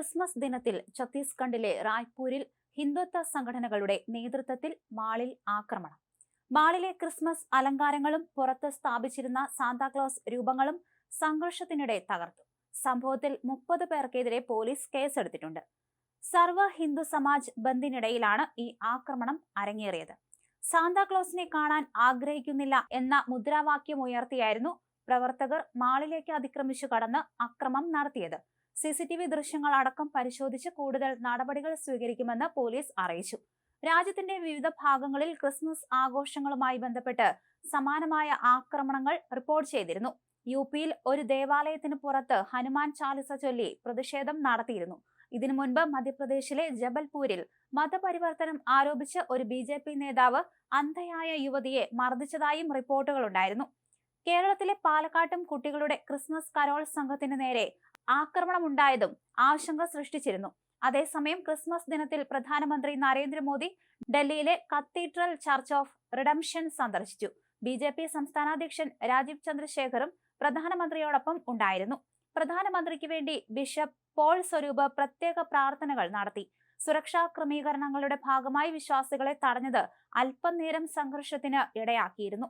Christmas ദിനത്തിൽ ഛത്തീസ്ഗഡിലെ റായ്പൂരിൽ ഹിന്ദുത്വ സംഘടനകളുടെ നേതൃത്വത്തിൽ മാളിൽ ആക്രമണം. മാളിലെ ക്രിസ്മസ് അലങ്കാരങ്ങളും പുറത്ത് സ്ഥാപിച്ചിരുന്ന സാന്താക്ലോസ് രൂപങ്ങളും സംഘർഷത്തിനിടെ തകർത്തു. സംഭവത്തിൽ മുപ്പത് പേർക്കെതിരെ പോലീസ് കേസെടുത്തിട്ടുണ്ട്. സർവ ഹിന്ദു സമാജ് ബന്ദിനിടയിലാണ് ഈ ആക്രമണം അരങ്ങേറിയത്. സാന്താക്ലോസിനെ കാണാൻ ആഗ്രഹിക്കുന്നില്ല എന്ന മുദ്രാവാക്യം ഉയർത്തിയായിരുന്നു പ്രവർത്തകർ മാളിലേക്ക് അതിക്രമിച്ചു കടന്ന് അക്രമം നടത്തിയത്. സി സി ടി വി ദൃശ്യങ്ങൾ അടക്കം പരിശോധിച്ച് കൂടുതൽ നടപടികൾ സ്വീകരിക്കുമെന്ന് പോലീസ് അറിയിച്ചു. രാജ്യത്തിന്റെ വിവിധ ഭാഗങ്ങളിൽ ക്രിസ്മസ് ആഘോഷങ്ങളുമായി ബന്ധപ്പെട്ട് സമാനമായ ആക്രമണങ്ങൾ റിപ്പോർട്ട് ചെയ്തിരുന്നു. യു പിയിൽ ഒരു ദേവാലയത്തിന് പുറത്ത് ഹനുമാൻ ചാലിസ ചൊല്ലി പ്രതിഷേധം നടത്തിയിരുന്നു. ഇതിനു മുൻപ് മധ്യപ്രദേശിലെ ജബൽപൂരിൽ മതപരിവർത്തനം ആരോപിച്ച് ഒരു ബി നേതാവ് അന്ധയായ യുവതിയെ മർദ്ദിച്ചതായും റിപ്പോർട്ടുകളുണ്ടായിരുന്നു. കേരളത്തിലെ പാലക്കാട്ടും കുട്ടികളുടെ ക്രിസ്മസ് കരോൾ സംഘത്തിന് നേരെ ആക്രമണമുണ്ടായതും ആശങ്ക സൃഷ്ടിച്ചിരുന്നു. അതേസമയം ക്രിസ്മസ് ദിനത്തിൽ പ്രധാനമന്ത്രി നരേന്ദ്രമോദി ഡൽഹിയിലെ കത്തീഡ്രൽ ചർച്ച് ഓഫ് റിഡംഷൻ സന്ദർശിച്ചു. ബി ജെ പി സംസ്ഥാനാധ്യക്ഷൻ രാജീവ് ചന്ദ്രശേഖറും പ്രധാനമന്ത്രിയോടൊപ്പം ഉണ്ടായിരുന്നു. പ്രധാനമന്ത്രിക്ക് വേണ്ടി ബിഷപ്പ് പോൾ സ്വരൂപ് പ്രത്യേക പ്രാർത്ഥനകൾ നടത്തി. സുരക്ഷാ ക്രമീകരണങ്ങളുടെ ഭാഗമായി വിശ്വാസികളെ തടഞ്ഞത് അല്പനേരം സംഘർഷത്തിന് ഇടയാക്കിയിരുന്നു.